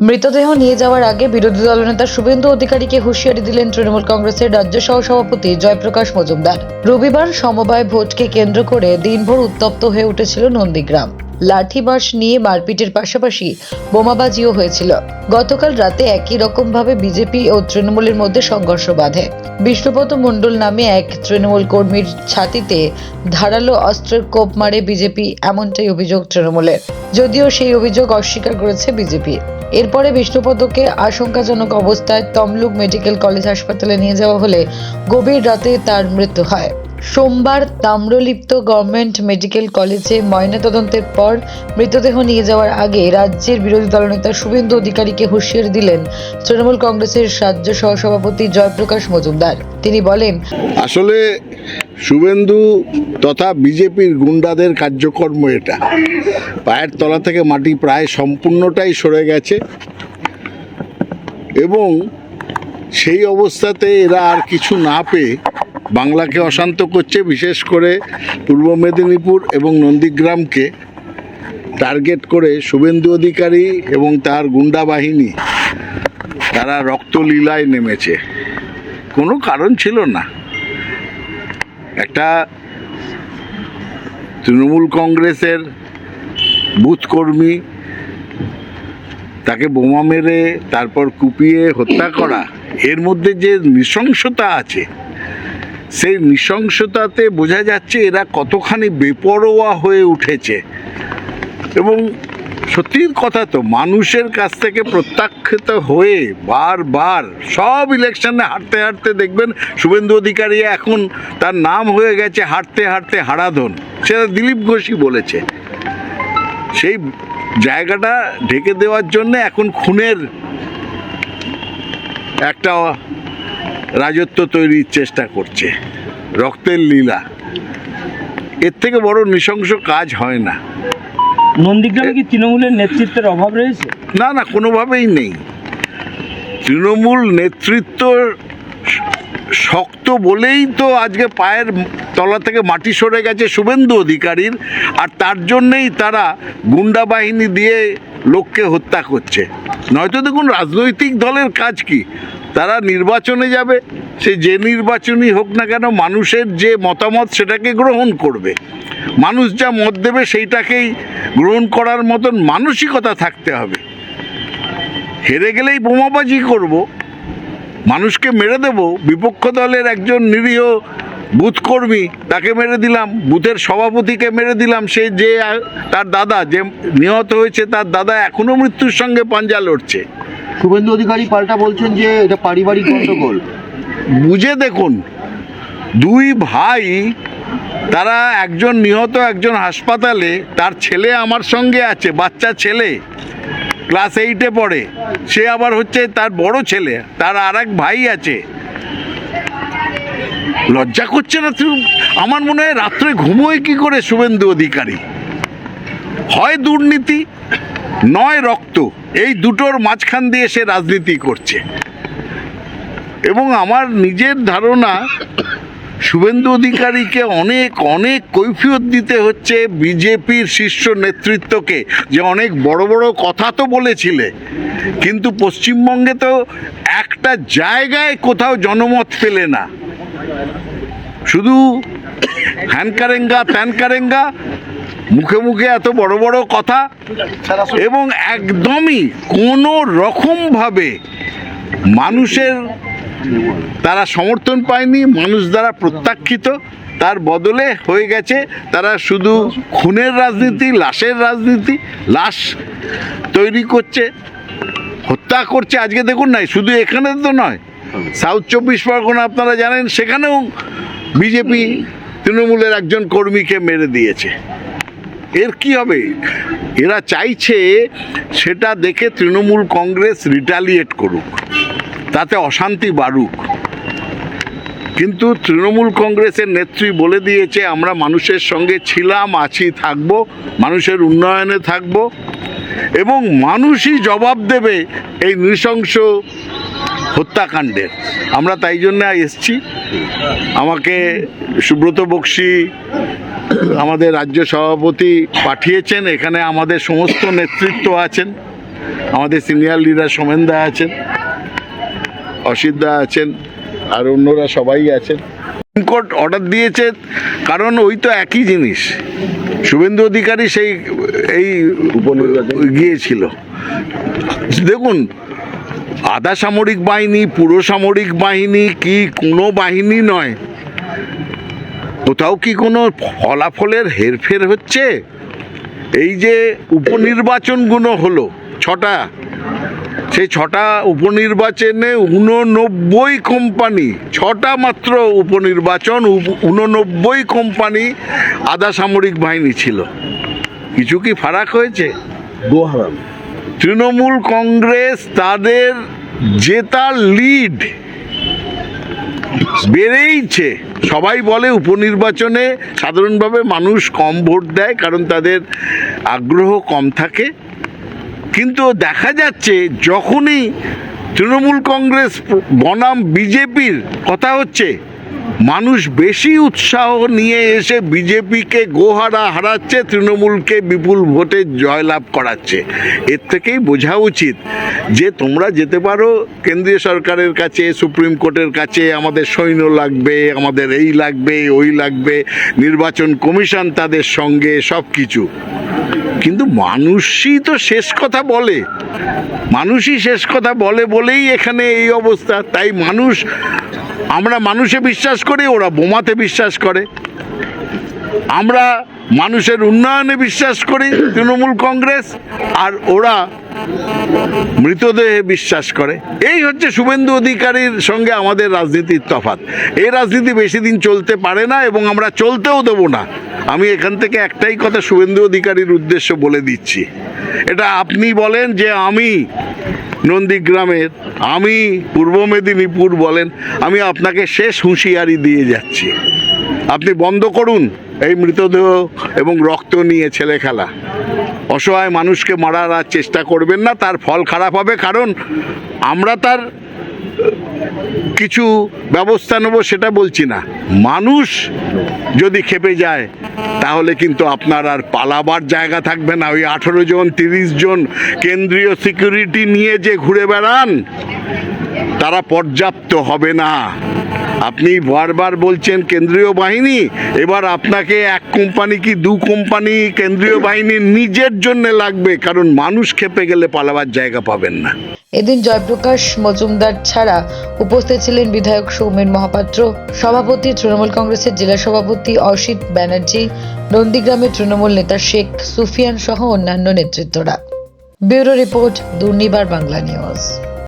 মৃতদেহ নিয়ে যাওয়ার আগে বিরোধী দলনেতা শুভেন্দু অধিকারীকে হুঁশিয়ারি দিলেন তৃণমূল কংগ্রেসের রাজ্য সহসভাপতি জয়প্রকাশ মজুমদার। রবিবার সমবায় ভোটকে কেন্দ্র করে দিনভর উত্তপ্ত হয়ে উঠেছিল নন্দীগ্রাম। লাঠি বাঁশ নিয়ে মারপিটের পাশাপাশি বোমাবাজিও হয়েছিল। গতকাল রাতে একই রকম ভাবে বিজেপি ও তৃণমূলের মধ্যে সংঘর্ষ বাধে। বিষ্ণুপদ মণ্ডল নামে এক তৃণমূল কর্মীর ছাতিতে ধারালো অস্ত্রের কোপ মারে বিজেপি, এমনটাই অভিযোগ তৃণমূলের। যদিও সেই অভিযোগ অস্বীকার করেছে বিজেপি। এরপরে বিষ্ণুপদকে আশঙ্কাজনক অবস্থায় তমলুক মেডিকেল কলেজ হাসপাতালে নিয়ে যাওয়া হলে গভীর রাতে তার মৃত্যু হয়। সোমবার তাম্রলিপ্ত গভর্নমেন্ট মেডিকেল কলেজে ময়নাতদন্তের পর মৃতদেহ নিয়ে যাওয়ার আগে রাজ্যের বিরোধী দলনেতা শুভেন্দু অধিকারীকে হুঁশিয়ারি দিলেন তৃণমূল কংগ্রেসের রাজ্য সহসভাপতি জয়প্রকাশ মজুমদার। তিনি বলেন, আসলে শুভেন্দু তথা বিজেপির গুন্ডাদের কার্যকর্ম এটা। পায়ের তলা থেকে মাটি প্রায় সম্পূর্ণটাই সরে গেছে। এবং সেই অবস্থাতে এরা আর কিছু না পেয়ে বাংলাকে অশান্ত করছে, বিশেষ করে পূর্ব মেদিনীপুর এবং নন্দীগ্রামকে টার্গেট করে শুভেন্দু অধিকারী এবং তার গুন্ডা বাহিনী, তারা রক্তলীলায় নেমেছে। কোনো কারণ ছিল না। একটা তৃণমূল কংগ্রেসের বুথ কর্মী, তাকে বোমা মেরে তারপর কুপিয়ে হত্যা করা, এর মধ্যে যে নৃশংসতা আছে সেই নৃশংসতাতে বোঝা যাচ্ছে এরা কতখানি বেপরোয়া হয়ে উঠেছে। এবং সত্যির কথা তো, মানুষের কাছ থেকে প্রত্যাখ্যাত হয়ে বারবার সব ইলেকশনে হাঁটতে হাঁটতে দেখবেন শুভেন্দু অধিকারী এখন তার নাম হয়ে গেছে হাঁটতে হাঁটতে হারাধন। সেটা দিলীপ ঘোষই বলেছে। সেই জায়গাটা ঢেকে দেওয়ার জন্য এখন খুনের একটা রাজত্ব তৈরির চেষ্টা করছে। রক্তের লীলা। এর থেকে বড় নৃশংস কাজ হয় না। নন্দীগ্রামে কি তৃণমূলের নেতৃত্বের অভাব রয়েছে? না না কোনোভাবেই নেই। তৃণমূল নেতৃত্ব শক্ত বলেই তো আজকে পায়ের তলা থেকে মাটি সরে গেছে শুভেন্দু অধিকারীর আর তার জন্যেই তারা গুন্ডা বাহিনী দিয়ে লোককে হত্যা করছে। নয়তো দেখুন, রাজনৈতিক দলের কাজ কি? তারা নির্বাচনে যাবে, সে যে নির্বাচনই হোক না কেন, মানুষের যে মতামত সেটাকে গ্রহণ করবে। মানুষ যা মত দেবে সেইটাকেই গ্রহণ করার মতন মানসিকতা থাকতে হবে। হেরে গেলেই বোমাবাজি করব। মানুষকে মেরে দেব। বিপক্ষ দলের একজন নিরীহ বুথ কর্মী তাকে মেরে দিলাম বুথের সভাপতিকে মেরে দিলাম সে যে তার দাদা যে নিহত হয়েছে তার দাদা এখনও মৃত্যুর সঙ্গে পাঞ্জা লড়ছে। শুভেন্দু অধিকারী পাল্টা বলছেন যে এটা পারিবারিক গন্ডগোল। বুঝে দেখুন দুই ভাই তারা একজন নিহত একজন হাসপাতালে তার ছেলে আমার সঙ্গে আছে বাচ্চা ছেলে ক্লাস এইটে পড়ে। সে আবার হচ্ছে তার বড় ছেলে তার আর এক ভাই আছে। লজ্জা করছে না আমার মনে হয় রাত্রে ঘুমোয় কি করে শুভেন্দু অধিকারী? হয় দুর্নীতি, নয় রক্ত, এই দুটোর মাঝখান দিয়ে সে রাজনীতি করছে। এবং আমার নিজের ধারণা, শুভেন্দু অধিকারীকে অনেক অনেক কৈফিয়ত দিতে হচ্ছে বিজেপির শীর্ষ নেতৃত্বকে। যে অনেক বড় বড় কথা তো বলেছিলে, কিন্তু পশ্চিমবঙ্গে তো একটা জায়গায় কোথাও জনমত পেলে না। শুধু হ্যানকারেঙ্গা ত্যানকারেঙ্গা মুখে মুখে এত বড় বড় কথা এবং একদমই কোনো রকমভাবে মানুষের তারা সমর্থন পায়নি, মানুষ দ্বারা প্রত্যাখ্যিত, তার বদলে হয়ে গেছে তারা শুধু খুনের রাজনীতি, লাশের রাজনীতি, লাশ তৈরি করছে, হত্যা করছে, আজকে দেখুন নাই, শুধু এখানে তো নয়, সাউথ চব্বিশ পরগনা আপনারা জানেন, সেখানেও বিজেপি তৃণমূলের একজন কর্মীকে মেরে দিয়েছে। এর কি হবে? এরা চাইছে সেটা দেখে তৃণমূল কংগ্রেস রিটালিয়েট করুক, তাতে অশান্তি বাড়ুক। কিন্তু তৃণমূল কংগ্রেসের নেত্রী বলে দিয়েছে, আমরা মানুষের সঙ্গে ছিলাম, আছি, থাকব, মানুষের উন্নয়নে থাকব। এবং মানুষই জবাব দেবে এই নৃশংস হত্যাকাণ্ডের। আমরা তাই জন্য এসছি। আমাকে সুব্রত বক্সি আমাদের রাজ্য সভাপতি পাঠিয়েছেন। এখানে আমাদের সমস্ত নেতৃত্ব আছেন। আমাদের সিনিয়র লিডার সোমেনদা আছেন অসিতদা আছেন আর অন্যরা সবাই আছেন। কোর্ট অর্ডার দিয়েছে কারণ ওই তো একই জিনিস। শুভেন্দু অধিকারী সেই এই গিয়েছিল। দেখুন আধা সামরিক বাহিনী, পুরো সামরিক বাহিনী কি কোনো বাহিনী নয়? কোথাও কি কোনো ফলাফলের হেরফের হচ্ছে? এই যে উপনির্বাচনগুলো হলো, ছটা, সেই ছটা উপনির্বাচনে উননব্বই কোম্পানি, ছটা মাত্র উপনির্বাচন উননব্বই কোম্পানি আধা সামরিক বাহিনী ছিল। কিছু কি ফারাক হয়েছে? গোহারাম তৃণমূল কংগ্রেস তাদের জেতার লিড বেড়েইছে। সবাই বলে উপনির্বাচনে সাধারণভাবে মানুষ কম ভোট দেয় কারণ তাদের আগ্রহ কম থাকে। কিন্তু দেখা যাচ্ছে যখনই তৃণমূল কংগ্রেস বনাম বিজেপির কথা হচ্ছে মানুষ বেশি উৎসাহ নিয়ে এসে বিজেপিকে গোহারা হারাচ্ছে, তৃণমূলকে বিপুল ভোটে জয়লাভ করাচ্ছে। এর থেকেই বোঝা উচিত যে তোমরা যেতে পারো, কেন্দ্রীয় সরকারের কাছে, সুপ্রিম কোর্টের কাছে, আমাদের সৈন্য লাগবে, আমাদের এই লাগবে, ওই লাগবে, নির্বাচন কমিশন তাদের সঙ্গে সব কিছু কিন্তু মানুষই তো শেষ কথা বলে। মানুষই শেষ কথা বলে বলেই এখানে এই অবস্থা। তাই মানুষ আমরা মানুষে বিশ্বাস করি, ওরা বোমাতে বিশ্বাস করে। আমরা মানুষের উন্নয়নে বিশ্বাস করি, তৃণমূল কংগ্রেস, আর ওরা মৃতদেহে বিশ্বাস করে। এই হচ্ছে শুভেন্দু অধিকারীর সঙ্গে আমাদের রাজনীতির তফাৎ। এই রাজনীতি বেশি দিন চলতে পারে না এবং আমরা চলতেও দেবো না। আমি এখান থেকে একটাই কথা শুভেন্দু অধিকারীর উদ্দেশ্য বলে দিচ্ছি। এটা আপনি বলেন যে আমি নন্দীগ্রামের, আমি পূর্ব মেদিনীপুর বলেন, আমি আপনাকে শেষ হুঁশিয়ারি দিয়ে যাচ্ছি। আপনি বন্ধ করুন এই মৃতদেহ এবং রক্ত নিয়ে ছেলে খেলা অসহায় মানুষকে মারার আর চেষ্টা করবেন না, তার ফল খারাপ হবে, কারণ আমরা তার কিছু ব্যবস্থা নেব সেটা বলছি না। মানুষ যদি খেপে যায়, তাহলে কিন্তু আপনার আর পালাবার জায়গা থাকবে না। ওই আঠেরো জন, তিরিশ জন কেন্দ্রীয় সিকিউরিটি নিয়ে যে ঘুরে বেড়ান, তারা পর্যাপ্ত হবে না। আপনি বারবার বলছেন কেন্দ্রীয় বাহিনী, এবার আপনাকে এক কোম্পানি কি দু কোম্পানি কেন্দ্রীয় বাহিনী নিজের জন্য লাগবে? কারণ মানুষ খেপে গেলে পালাবার জায়গা পাবেন না। এদিন জয়প্রকাশ মজুমদার ছাড়া উপস্থিত ছিলেন বিধায়ক সৌমেন মহাপাত্র। সভাপতি তৃণমূল কংগ্রেসের জেলা সভাপতি অসিত ব্যানার্জি, নন্দীগ্রামের তৃণমূল নেতা শেখ সুফিয়ান সহ অন্যান্য নেতৃত্বরা। Bureau report, Durnibar Bangla news.